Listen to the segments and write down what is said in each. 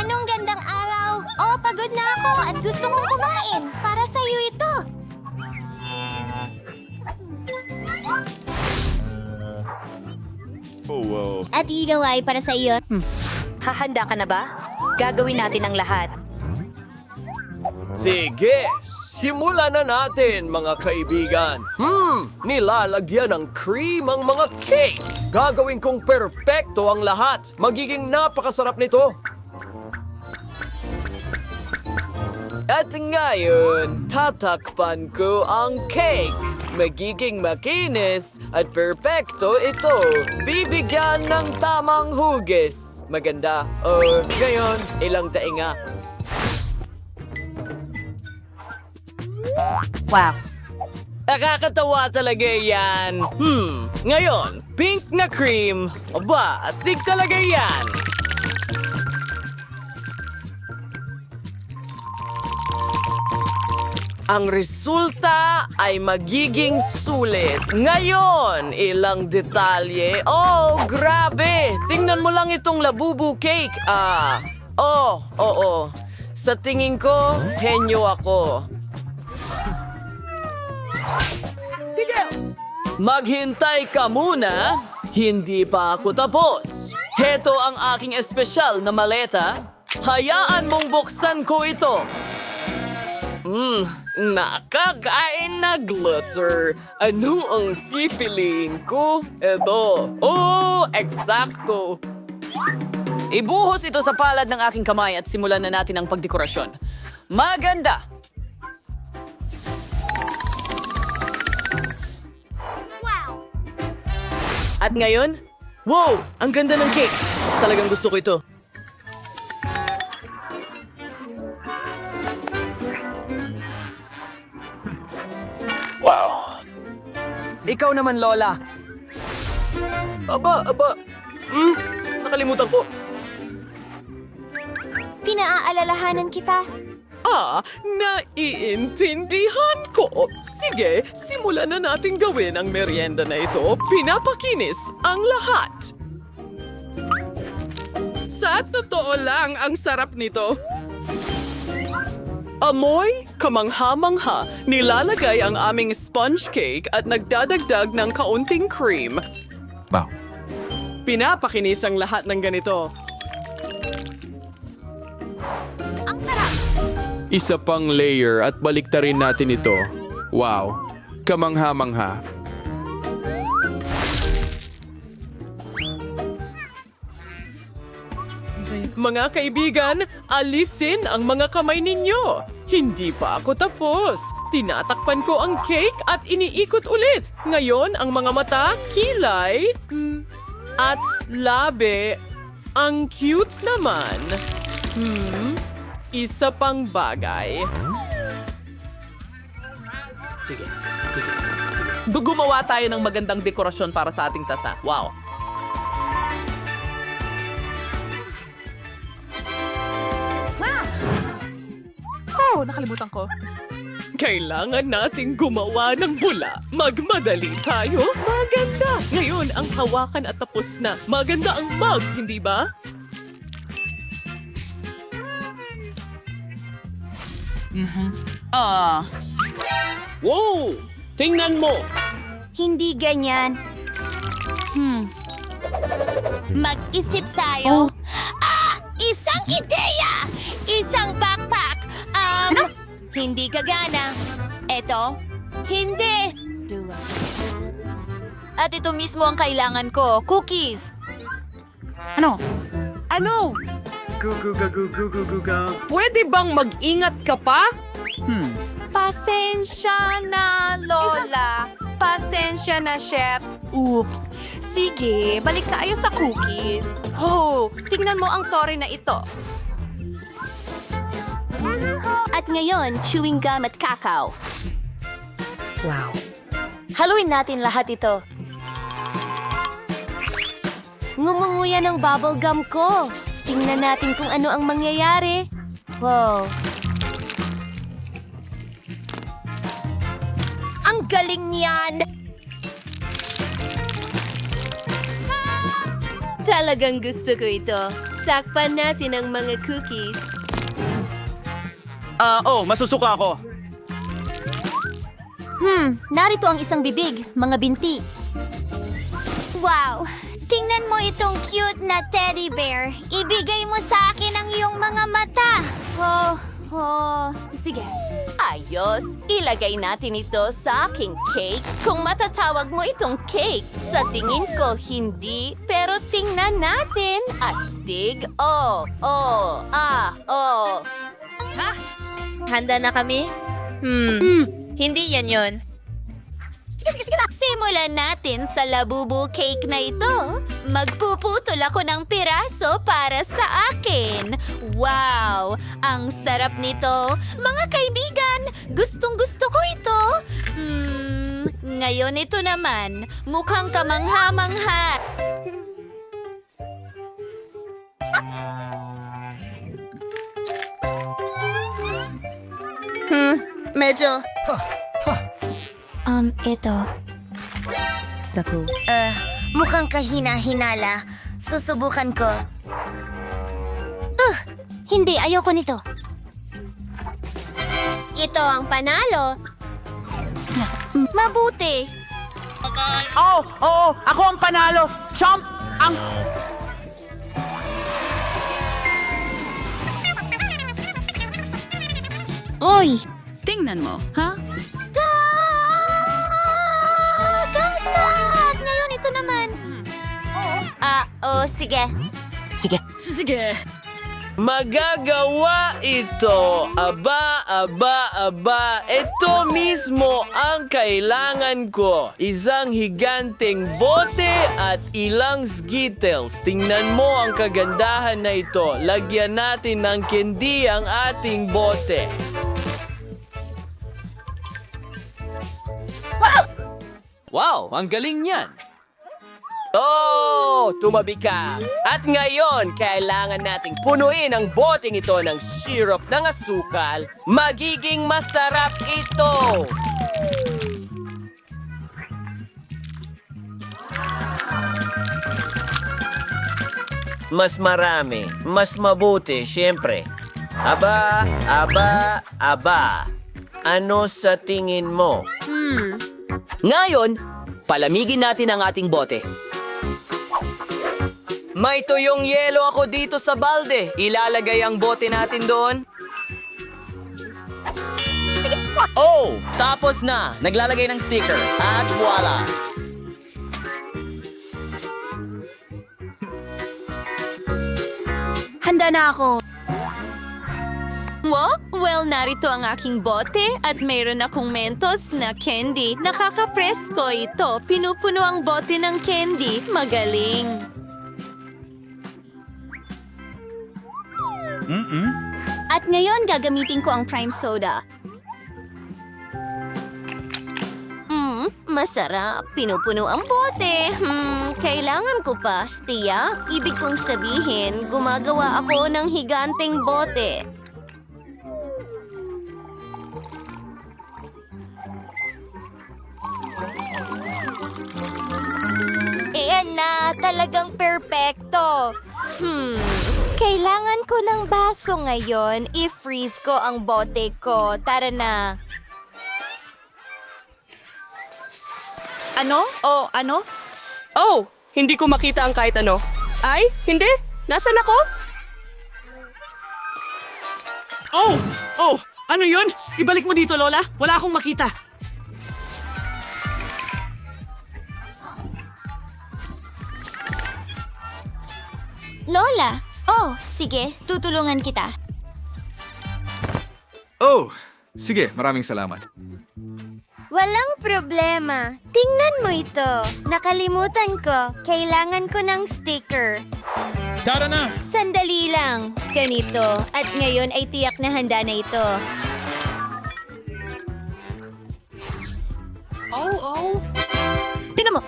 Anong gandang araw? Oh, pagod na ako at gusto kong kumain. Para sa'yo ito. Oh, wow. At ikaw ay para sa iyo. Hahanda ka na ba? Gagawin natin ang lahat. Sige, simulan na natin mga kaibigan. Hmm, nilalagyan ng cream ang mga cake. Gagawin kong perpekto ang lahat. Magiging napakasarap nito. At ngayon, tatakpan ko ang cake. Magiging makinis at perpekto ito. Bibigyan ng tamang hugis. Maganda. O, ngayon, ilang tainga. Wow. Nakakatawa talaga yan. Hmm, ngayon, pink na cream. Aba, astig talaga yan. Ang resulta ay magiging sulit. Ngayon, ilang detalye. Oh, grabe! Tingnan mo lang itong labubu cake. Ah, oh, oo. Sa tingin ko, henyo ako. Maghintay ka muna. Hindi pa ako tapos. Heto ang aking espesyal na maleta. Hayaan mong buksan ko ito. Mmm, nakakain na glitzer. Ano ang pipiliin ko? Ito. Oh, eksakto. Ibuhos ito sa palad ng aking kamay at simulan na natin ang pagdekorasyon. Maganda! At ngayon, wow! Ang ganda ng cake! Talagang gusto ko ito. Wow! Ikaw naman, Lola. Aba, aba. Hmm, nakalimutan ko. Pinaaalalahanan kita. Ah, naiintindihan ko. Sige, simulan na natin gawin ang merienda na ito. Pinapakinis ang lahat. Sa totoo lang, ang sarap nito. Amoy, kamangha-mangha, nilalagay ang aming sponge cake at nagdadagdag ng kaunting cream. Wow. Pinapakinis ang lahat ng ganito. Ang sarap. Isa pang layer at baliktarin natin ito. Wow, kamangha-mangha. Mga kaibigan, alisin ang mga kamay ninyo. Hindi pa ako tapos. Tinatakpan ko ang cake at iniikot ulit. Ngayon, ang mga mata, kilay, hmm, at labi. Ang cute naman. Hmm, isa pang bagay. Sige, sige, sige. Gumawa tayo ng magandang dekorasyon para sa ating tasa. Wow. Oh, nakalimutan ko. Kailangan nating gumawa ng bula. Magmadali tayo. Maganda. Ngayon, ang hawakan at tapos na. Maganda ang mug, hindi ba? Wow! Tingnan mo! Hindi ganyan. Hmm. Mag-isip tayo. Ah! Isang ideya! Hindi gagana. Eto, hindi. At ito mismo ang kailangan ko, cookies. Ano? Pwede bang mag-ingat ka pa? Pasensya na, Lola. Pasensya na, Chef. Oops. Sige, balik tayo sa cookies. Oh, tingnan mo ang tore na ito. At ngayon, chewing gum at kakao. Haluin natin lahat ito. Ngumunguya ng bubble gum ko. Tingnan natin kung ano ang mangyayari. Wow. Ang galing niyan! Talagang gusto ko ito. Takpan natin ang mga cookies. Ah, oh, masusuka ako. Hmm, narito ang isang bibig, mga binti. Wow! Tingnan mo itong cute na teddy bear. Ibigay mo sa akin ang iyong mga mata. Oh, oh. Sige. Ayos, ilagay natin ito sa aking cake. Kung matatawag mo itong cake, sa tingin ko hindi. Pero tingnan natin. Astig. Oh, oh, ah, oh. Handa na kami? Hmm. Hindi yan yon. Sige, sige, sige na. Simulan natin sa labubu cake na ito. Magpuputol ako ng piraso para sa akin. Wow! Ang sarap nito. Mga kaibigan, gustong gusto ko ito. Hmm, ngayon ito naman. Mukhang kamangha-mangha. Hmm, medyo. Um, ito. Naku. Uh, mukhang kahina-hinala. Susubukan ko. Uh, hindi, ayoko nito. Ito ang panalo. Mabuti. Oh, oo, ako ang panalo. Chomp! Ang... Oy! Tingnan mo, ha? Ah, kamusta? At ngayon ito naman. Ah, oh, sige. Sige. Magagawa ito. Aba, aba, aba. Ito mismo ang kailangan ko. Isang higanteng bote at ilang skittles. Tingnan mo ang kagandahan na ito. Lagyan natin ng candy ang ating bote. Wow, ang galing niyan. Oh, tumabi ka. At ngayon, kailangan nating punuin ang boteng ito ng syrup ng asukal. Magiging masarap ito. Mas marami, mas mabuti, siyempre. Aba, aba, aba. Ano sa tingin mo? Ngayon, palamigin natin ang ating bote. May tuyong yelo ako dito sa balde. Ilalagay ang bote natin doon. Oh, tapos na. Naglalagay ng sticker. At voila. Handa na ako. Wo? Well, narito ang aking bote at mayroon akong Mentos na candy. Nakakapresko ito. Pinupuno ang bote ng candy. Magaling. At ngayon, gagamitin ko ang prime soda. Hmm, masarap. Pinupuno ang bote. Hmm, kailangan ko pa. Tiyak, ibig kong sabihin, gumagawa ako ng higanteng bote. Iyan na, talagang perpekto. Hmm, kailangan ko ng baso ngayon. I-freeze ko ang bote ko. Tara na. Ano? Oh, ano? Oh, hindi ko makita ang kahit ano. Ay, hindi. Nasaan ako? Oh! Oh! Ano yun? Ibalik mo dito, Lola. Wala akong makita. Lola! Oh, sige. Tutulungan kita. Oh, sige, maraming salamat. Walang problema. Tingnan mo ito. Nakalimutan ko. Kailangan ko ng sticker. Tara na! Sandali lang. Ganito. At ngayon ay tiyak na handa na ito. Tingnan mo.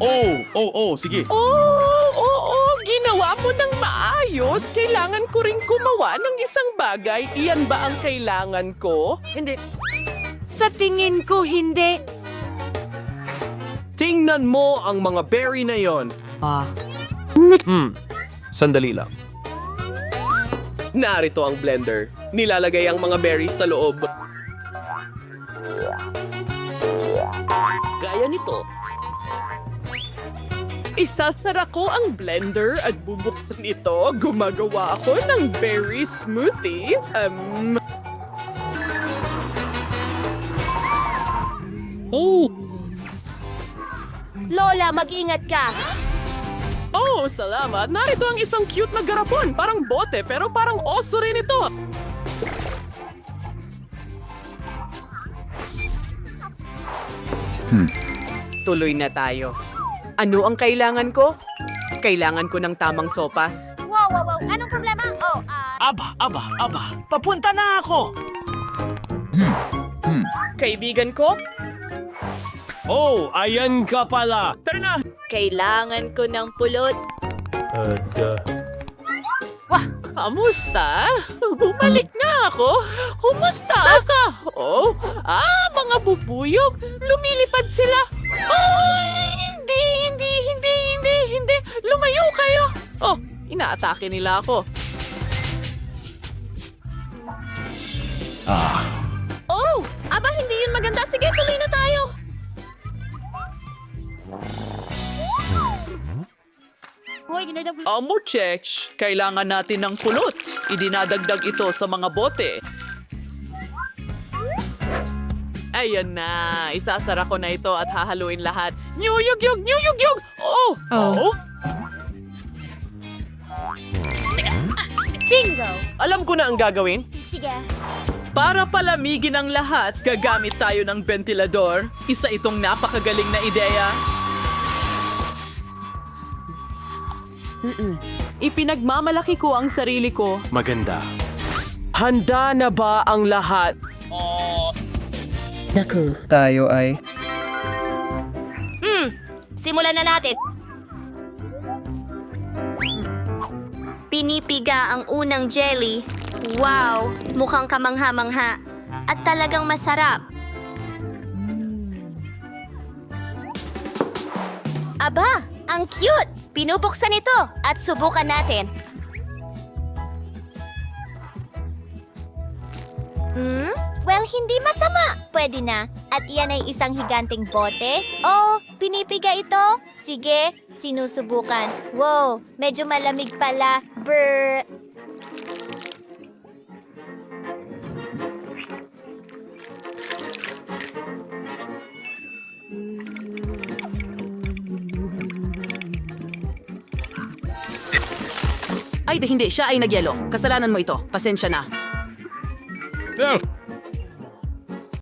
Oh, oh, oh, sige. Oh, oo, ginawa mo ng maayos. Kailangan ko rin gumawa ng isang bagay. Iyan ba ang kailangan ko? Hindi. Sa tingin ko, hindi. Tingnan mo ang mga berry na yon. Ah. Hmm. Sandali lang. Narito ang blender. Nilalagay ang mga berries sa loob. Gaya nito. Isasara ko ang blender at bubuksan ito. Gumagawa ako ng berry smoothie. Um, Lola, mag-ingat ka. Oh, salamat. Narito ang isang cute na garapon. Parang bote, pero parang oso rin ito. Tuloy na tayo. Ano ang kailangan ko? Kailangan ko ng tamang sopas. Wow, wow, wow. Anong problema? Oh, ah... Aba, aba, aba. Papunta na ako. Kaibigan ko, Oh, ayan ka pala. Kailangan ko ng pulot. kamusta? Bumalik na ako. Kumusta ka? Oh, ah, mga bubuyog. Lumilipad sila. Oh, hindi, hindi, hindi, hindi, hindi. Lumayo kayo. Oh, inaatake nila ako. Oh! Aba, hindi yun maganda. Sige, tuloy na tayo. Amo checks, kailangan natin ng kulot. Idinadagdag ito sa mga bote. Ayan na, isasara ko na ito at hahaluin lahat. Nyuyugyug, nyuyugyug! Oh! Oh! Bingo! Alam ko na ang gagawin. Sige. Para palamigin ang lahat, gagamit tayo ng ventilador. Isa itong napakagaling na ideya. Ipinagmamalaki ko ang sarili ko. Maganda. Handa na ba ang lahat? Tayo ay... Simulan na natin. Pinipiga ang unang jelly. Wow! Mukhang kamangha-mangha. At talagang masarap. Aba! Ang cute! Pinubuksan ito at subukan natin. Hmm? Well, hindi masama. Pwede na. At iyan ay isang higanting bote. Oh, pinipiga ito? Sige, sinusubukan. Wow, medyo malamig pala. Brr. Ay, di, hindi. Siya ay nagyelo. Kasalanan mo ito. Pasensya na. Well,